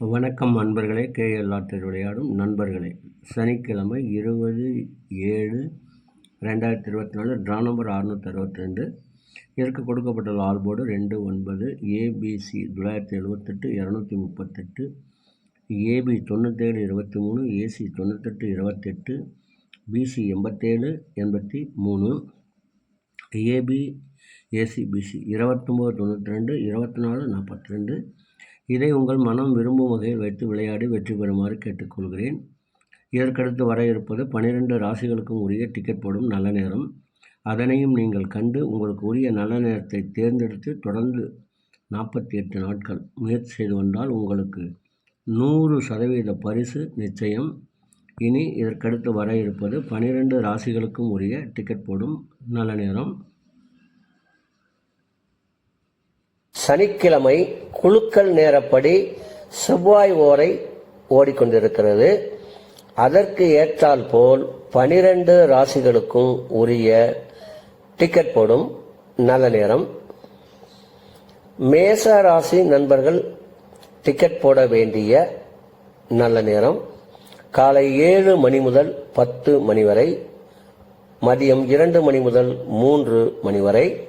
வணக்கம் நண்பர்களே கேஎல் ஆற்றில் விளையாடும் நண்பர்களே. சனிக்கிழமை இருபது ஏழு ரெண்டாயிரத்தி இருபத்தி நாலு ட்ரா நம்பர் அறுநூற்றி அறுபத்தி ரெண்டு இதற்கு கொடுக்கப்பட்டுள்ள ஆல் போர்டு ரெண்டு ஒன்பது ஏபிசி தொள்ளாயிரத்தி எழுபத்தெட்டு இரநூத்தி முப்பத்தெட்டு ஏபி தொண்ணூற்றேழு இருபத்தி மூணு ஏசி தொண்ணூத்தெட்டு இருபத்தெட்டு பிசி எண்பத்தேழு எண்பத்தி மூணு ஏபி ஏசி பிசி இருபத்தொம்போது தொண்ணூற்றி ரெண்டு இருபத்தி நாலு நாற்பத்தி ரெண்டு இதை உங்கள் மனம் விரும்பும் வகையில் வைத்து விளையாடி வெற்றி பெறுமாறு கேட்டுக்கொள்கிறேன். இதற்கடுத்து வர இருப்பது பனிரெண்டு ராசிகளுக்கும் உரிய டிக்கெட் போடும் நல்ல நேரம். அதனையும் நீங்கள் கண்டு உங்களுக்கு உரிய நல்ல நேரத்தை தேர்ந்தெடுத்து தொடர்ந்து நாற்பத்தி எட்டு நாட்கள் முயற்சி செய்து வந்தால் உங்களுக்கு நூறு சதவீத பரிசு நிச்சயம். இனி இதற்கடுத்து வர இருப்பது பனிரெண்டு ராசிகளுக்கும் உரிய டிக்கெட் போடும் நல்ல நேரம். சனிக்கிழமை குழுக்கள் நேரப்படி செவ்வாய் ஓரை ஓடிக்கொண்டிருக்கிறது. அதற்கு ஏற்றால் போல் பனிரெண்டு ராசிகளுக்கும் உரிய டிக்கெட் போடும் நல்ல நேரம். மேச ராசி நண்பர்கள் டிக்கெட் போட வேண்டிய நல்ல நேரம். காலை ஏழு மணி முதல் பத்து மணி வரை மதியம் இரண்டு மணி முதல் மூன்று மணி வரை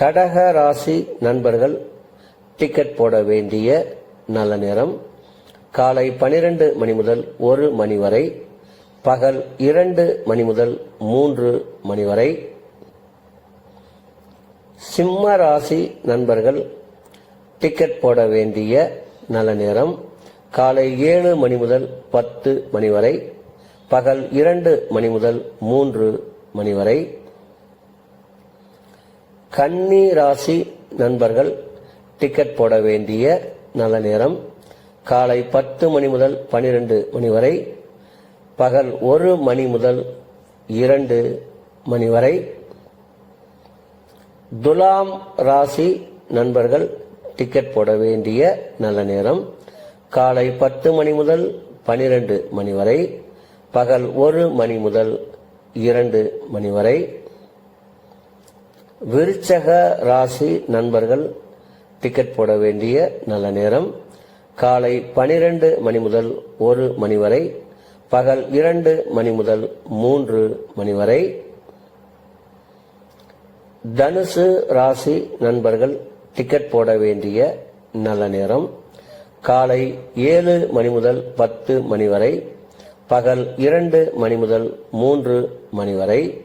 கடக ராசி நண்பர்கள் டிக்கெட் போட வேண்டிய நல்ல நேரம். காலை பனிரெண்டு மணி முதல் ஒரு மணி வரை பகல் இரண்டு மணி முதல் மூன்று மணி வரை. சிம்ம ராசி நண்பர்கள் டிக்கெட் போட வேண்டிய நல்ல நேரம். காலை ஏழு மணி முதல் பத்து மணி வரை பகல் இரண்டு மணி முதல் மூன்று மணி வரை. கன்னி ராசி நண்பர்கள் டிக்கெட் போட வேண்டிய நல்ல நேரம். காலை பத்து மணி முதல் பனிரெண்டு மணி வரை பகல் ஒரு மணி முதல் இரண்டு மணி வரை. துலாம் ராசி நண்பர்கள் டிக்கெட் போட வேண்டிய நல்ல நேரம். காலை பத்து மணி முதல் பனிரெண்டு மணி வரை பகல் ஒரு மணி முதல் இரண்டு மணி வரை. விருச்சக ராசி நண்பர்கள் டிக்கெட் போட வேண்டிய நல்ல நேரம். காலை பனிரெண்டு மணி முதல் ஒரு மணி வரை பகல் இரண்டு மணி முதல் மூன்று மணி வரை. தனுசு ராசி நண்பர்கள் டிக்கெட் போட வேண்டிய நல்ல நேரம். காலை ஏழு மணி முதல் பத்து மணி வரை பகல் இரண்டு மணி முதல் மூன்று மணி வரை.